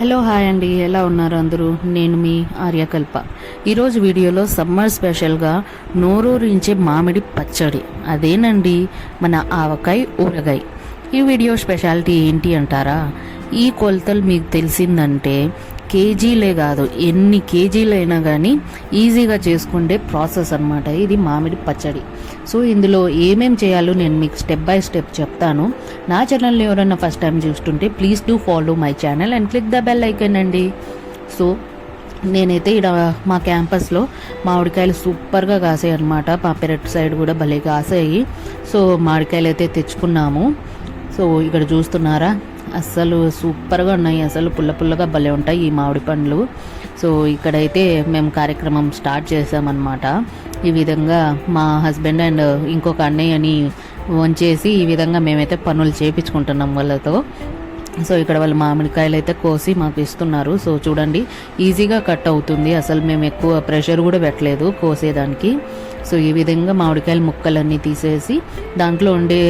Hello hi అండి ఎలా ఉన్నారు అందరూ? నేను మీ ఆర్యకల్ప. ఈరోజు వీడియోలో సమ్మర్ స్పెషల్గా నోరూరించే మామిడి పచ్చడి. అదేనండి మన ఆవకాయ ఊరగాయ. ఈ వీడియో స్పెషాలిటీ ఏంటి అంటారా? ఈ కొలతలు మీకు తెలిసిందంటే కేజీలే కాదు ఎన్ని కేజీలైనా కానీ ఈజీగా చేసుకుండే ప్రాసెస్ అన్నమాట. ఇది మామిడి పచ్చడి. సో ఇందులో ఏమేం చేయాలో నేను మీకు స్టెప్ బై స్టెప్ చెప్తాను. నా ఛానల్ని ఎవరైనా ఫస్ట్ టైం చూస్తుంటే please do follow my channel and click the bell icon అండి. సో నేనైతే ఇక్కడ మా క్యాంపస్లో మామిడికాయలు సూపర్గా కాసాయి అనమాట మా పెరట్ సైడ్ కూడా భలే కాసాయి. సో మామిడికాయలు అయితే తెచ్చుకున్నాము. సో ఇక్కడ చూస్తున్నారా? అస్సలు సూపర్గా ఉన్నాయి. అసలు పుల్ల పుల్లగా భలే ఉంటాయి ఈ మామిడి పండ్లు. సో ఇక్కడైతే మేము కార్యక్రమం స్టార్ట్ చేసామన్నమాట ఈ విధంగా మా హస్బెండ్ అండ్ ఇంకొక అన్నయ్యని వంచేసి ఈ విధంగా మేమైతే పనులు చేపించుకుంటున్నాం వాళ్ళతో. సో ఇక్కడ వాళ్ళు మామిడికాయలు అయితే కోసి మాకు ఇస్తున్నారు. సో చూడండి ఈజీగా కట్ అవుతుంది. అసలు మేము ఎక్కువ ప్రెషర్ కూడా పెట్టలేదు కోసేదానికి. సో ఈ విధంగా మామిడికాయల ముక్కలన్నీ తీసేసి దాంట్లో ఉండే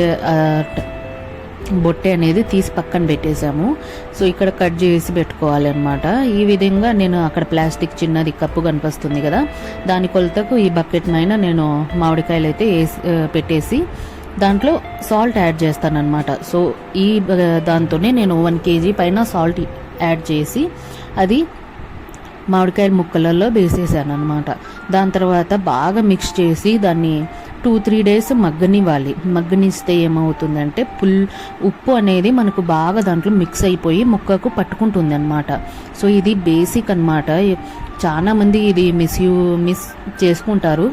బొట్టె అనేది తీసి పక్కన పెట్టేశాము. సో ఇక్కడ కట్ చేసి పెట్టుకోవాలి అనమాట ఈ విధంగా నేను అక్కడ ప్లాస్టిక్ చిన్నది కప్పు కనిపిస్తుంది కదా దాని కొలతకు ఈ బకెట్ పైన నేను మామిడికాయలు అయితే వేసి పెట్టేసి దాంట్లో సాల్ట్ యాడ్ చేస్తానమాట సో ఈ దాంతోనే నేను వన్ కేజీ పైన సాల్ట్ యాడ్ చేసి అది మామిడికాయల ముక్కలలో వేసేసాను అనమాట దాని తర్వాత బాగా మిక్స్ చేసి దాన్ని టూ త్రీ డేస్ మగ్గనివ్వాలి. మగ్గనిస్తే ఏమవుతుందంటే పుల్ ఉప్పు అనేది మనకు బాగా దాంట్లో మిక్స్ అయిపోయి ముక్కకు పట్టుకుంటుంది అనమాట సో ఇది బేసిక్ అనమాట చాలామంది ఇది మిస్ యూ మిస్ చేసుకుంటారు.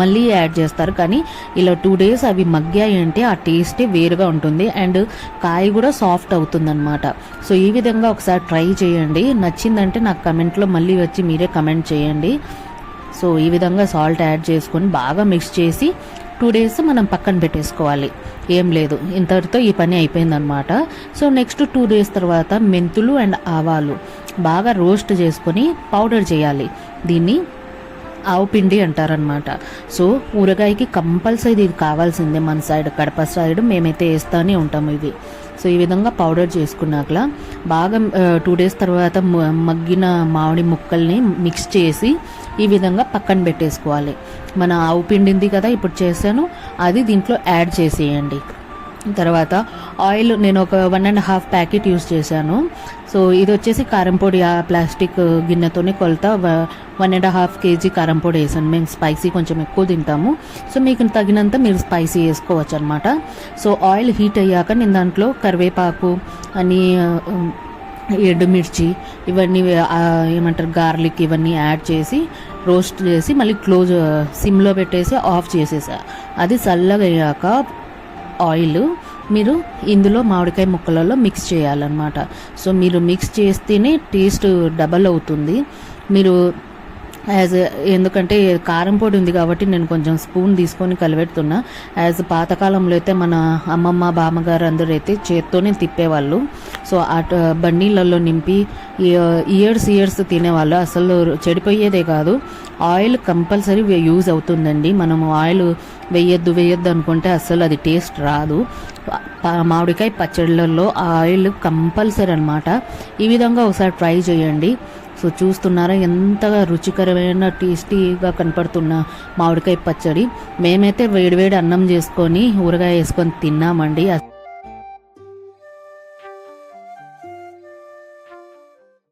మళ్ళీ యాడ్ చేస్తారు. కానీ ఇలా టూ డేస్ అవి మగ్గాయి అంటే ఆ టేస్టే వేరుగా ఉంటుంది. అండ్ కాయ కూడా సాఫ్ట్ అవుతుంది అనమాట సో ఈ విధంగా ఒకసారి ట్రై చేయండి. నచ్చిందంటే నాకు కమెంట్లో మళ్ళీ వచ్చి మీరే కమెంట్ చేయండి. సో ఈ విధంగా సాల్ట్ యాడ్ చేసుకొని బాగా మిక్స్ చేసి టూ డేస్ మనం పక్కన పెట్టేసుకోవాలి. ఏం లేదు. ఇంతటితో ఈ పని అయిపోయిందనమాట సో నెక్స్ట్ టూ డేస్ తర్వాత మెంతులు అండ్ ఆవాలు బాగా రోస్ట్ చేసుకొని పౌడర్ చేయాలి. దీన్ని ఆవు పిండి అంటారనమాట సో ఊరగాయకి కంపల్సరీ ఇది కావాల్సిందే మన సైడ్ కడప సైడ్ మేమైతే వేస్తానే ఉంటాము ఇవి. సో ఈ విధంగా పౌడర్ చేసుకున్నాక బాగా టూ డేస్ తర్వాత మగ్గిన మామిడి ముక్కల్ని మిక్స్ చేసి ఈ విధంగా పక్కన పెట్టేసుకోవాలి. మన ఆవు పిండి ఉంది కదా ఇప్పుడు చేశాను అది దీంట్లో యాడ్ చేసేయండి. తర్వాత ఆయిల్ నేను ఒక one and half packet use చేశాను. సో ఇది వచ్చేసి కారం పొడి ఆ ప్లాస్టిక్ గిన్నెతోనే కొలత. వన్ అండ్ హాఫ్ కేజీ కారం పొడి వేసాను. మేము స్పైసీ కొంచెం ఎక్కువ తింటాము. సో మీకు తగినంత మీరు స్పైసీ వేసుకోవచ్చు అనమాట సో ఆయిల్ హీట్ అయ్యాక నేను దాంట్లో కరివేపాకు అని ఎండుమిర్చి ఇవన్నీ ఏమంటారు గార్లిక్ ఇవన్నీ యాడ్ చేసి రోస్ట్ చేసి మళ్ళీ క్లోజ్ సిమ్లో పెట్టేసి ఆఫ్ చేసేసా. అది చల్లగా అయ్యాక ఆయిల్ మీరు ఇందులో మామిడికాయ ముక్కలలో మిక్స్ చేయాలన్నమాట. సో మీరు మిక్స్ చేస్తేనే టేస్ట్ డబల్ అవుతుంది. మీరు యాజ్ ఎందుకంటే కారం పొడి ఉంది కాబట్టి నేను కొంచెం స్పూన్ తీసుకొని కలిపెడుతున్నా యాజ్ పాతకాలంలో అయితే మన అమ్మమ్మ బామ్మగారు అందరూ అయితే చేత్తోనే తిప్పేవాళ్ళు. సో అటు uh, బండిలలో నింపి ఇయర్స్ ఇయర్స్ uh, తినేవాళ్ళు. అసలు చెడిపోయేదే కాదు. ఆయిల్ కంపల్సరీ యూజ్ అవుతుందండి. మనం ఆయిల్ వేయొద్దు వేయొద్దు అనుకుంటే అస్సలు అది టేస్ట్ రాదు. మామిడికాయ పచ్చళ్ళల్లో ఆయిల్ కంపల్సరీ అనమాట ఈ విధంగా ఒకసారి ట్రై చేయండి. సో చూస్తున్నారా ఎంతగా రుచికరమైన టేస్టీగా కనపడుతున్న మామిడికాయ పచ్చడి. మేమైతే వేడివేడి అన్నం చేసుకొని ఊరగాయ వేసుకొని తిన్నామండి.